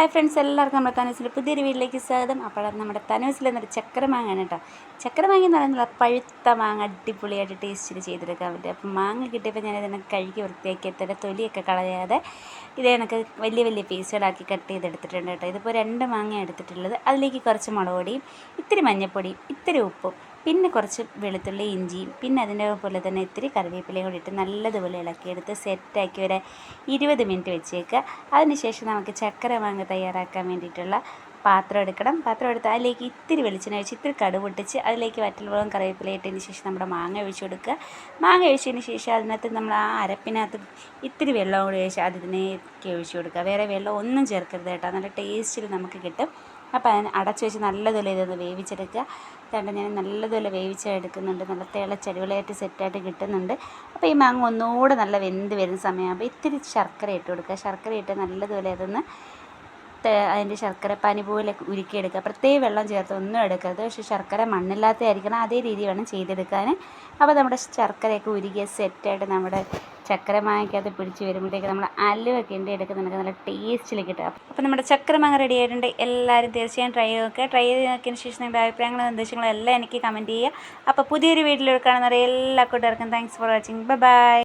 Hi friends എല്ലാവർക്കും നമ്മുടെ തനൂസിന്റെ പുതിയൊരു വീട്ടിലേക്ക് സ്വാഗതം. അപ്പോൾ നമ്മുടെ തനൂസിൽ നിന്നൊരു ചക്കര മാങ്ങയാണ് കേട്ടോ. ചക്കര മാങ്ങ എന്ന് പറയുന്നത് പഴുത്ത മാങ്ങ അടിപൊളിയായിട്ട് ടേസ്റ്റിൽ ചെയ്തെടുക്കാൻ പറ്റും. അപ്പോൾ മാങ്ങ കിട്ടിയപ്പോൾ ഞാൻ ഇതിനെ കഴുകി വൃത്തിയാക്കി തന്നെ തൊലിയൊക്കെ കളയാതെ ഇത് വലിയ വലിയ പീസുകളാക്കി കട്ട് ചെയ്തെടുത്തിട്ടുണ്ട് കേട്ടോ. ഇതിപ്പോൾ രണ്ട് മാങ്ങ എടുത്തിട്ടുള്ളത്. അതിലേക്ക് കുറച്ച് മുളക് പൊടിയും ഇത്തിരി മഞ്ഞൾപ്പൊടിയും ഇത്തിരി ഉപ്പും പിന്നെ കുറച്ച് വെളുത്തുള്ളി ഇഞ്ചിയും പിന്നെ അതിന്റെ പോലെ തന്നെ ഇത്തിരി കറിവേപ്പിലയും കൂടി ഇട്ട് നല്ലതുപോലെ ഇളക്കിയെടുത്ത് സെറ്റാക്കി ഒരു ഇരുപത് മിനിറ്റ് വെച്ചേക്കുക. അതിനുശേഷം നമുക്ക് ചക്കര മാങ്ങ തയ്യാറാക്കാൻ വേണ്ടിയിട്ടുള്ള പാത്രം എടുക്കണം. പാത്രം എടുത്ത് അതിലേക്ക് ഇത്തിരി വെളിച്ചെണ്ണ ഒഴിച്ച് ഇത്തിരി കടുപൊട്ടിച്ച് അതിലേക്ക് വറ്റൽമുളകും കറിവേപ്പില ഇട്ടതിന് ശേഷം നമ്മുടെ മാങ്ങ ഒഴിച്ച് കൊടുക്കുക. മാങ്ങ ഒഴിച്ചതിന് ശേഷം അതിനകത്ത് നമ്മൾ ആ അരപ്പിനകത്ത് ഇത്തിരി വെള്ളം കൂടി ഒഴിച്ച് അതിനേക്ക് ഒഴിച്ച് കൊടുക്കുക. വേറെ വെള്ളം ഒന്നും ചേർക്കരുത് കേട്ടോ. നല്ല ടേസ്റ്റിൽ നമുക്ക് കിട്ടും. അപ്പോൾ അതിന് അടച്ചു വെച്ച് നല്ലതുപോലെ ഇതൊന്ന് വേവിച്ചെടുക്കുക. അതുകൊണ്ട് ഞാൻ നല്ലതുപോലെ വേവിച്ചെടുക്കുന്നുണ്ട്. നല്ല തിളച്ചടിപൊളിയായിട്ട് സെറ്റായിട്ട് കിട്ടുന്നുണ്ട്. അപ്പോൾ ഈ മാങ്ങ ഒന്നുകൂടെ നല്ല വെന്ത് വരുന്ന സമയമാകുമ്പോൾ ഇത്തിരി ശർക്കര ഇട്ട് കൊടുക്കുക. ശർക്കര ഇട്ട് നല്ലതുപോലെ അതൊന്ന് അതിന്റെ ശർക്കര പനി പോലെ ഉരുക്കിയെടുക്കുക. പ്രത്യേക വെള്ളം ചേർത്ത് ഒന്നും എടുക്കരുത്. പക്ഷേ ശർക്കര മണ്ണില്ലാത്തതായിരിക്കണം. അതേ രീതി വേണം ചെയ്തെടുക്കാൻ. അപ്പോൾ നമ്മുടെ ശർക്കരയൊക്കെ ഉരുകിയ സെറ്റായിട്ട് നമ്മുടെ ചക്കര മാങ്ങയ്ക്കകത്ത് പിടിച്ച് വരുമ്പോഴത്തേക്ക് നമ്മൾ അലുവൊക്കെ ഇന്റെ എടുക്കുന്ന നമുക്ക് നല്ല ടേസ്റ്റിൽ കിട്ടുക അപ്പോൾ നമ്മുടെ ചക്കരമാങ്ങ റെഡി ആയിട്ടുണ്ട്. എല്ലാവരും തീർച്ചയായും ട്രൈ നോക്കുക ട്രൈ ചെയ്ത് നോക്കിയതിന് ശേഷം നിങ്ങളുടെ അഭിപ്രായങ്ങളും നിർദ്ദേശങ്ങളും എല്ലാം എനിക്ക് കമന്റ് ചെയ്യുക. അപ്പോൾ പുതിയൊരു വീട്ടിൽ കാണുന്ന എല്ലാ കൂട്ടുകാർക്കും thanks for watching bye bye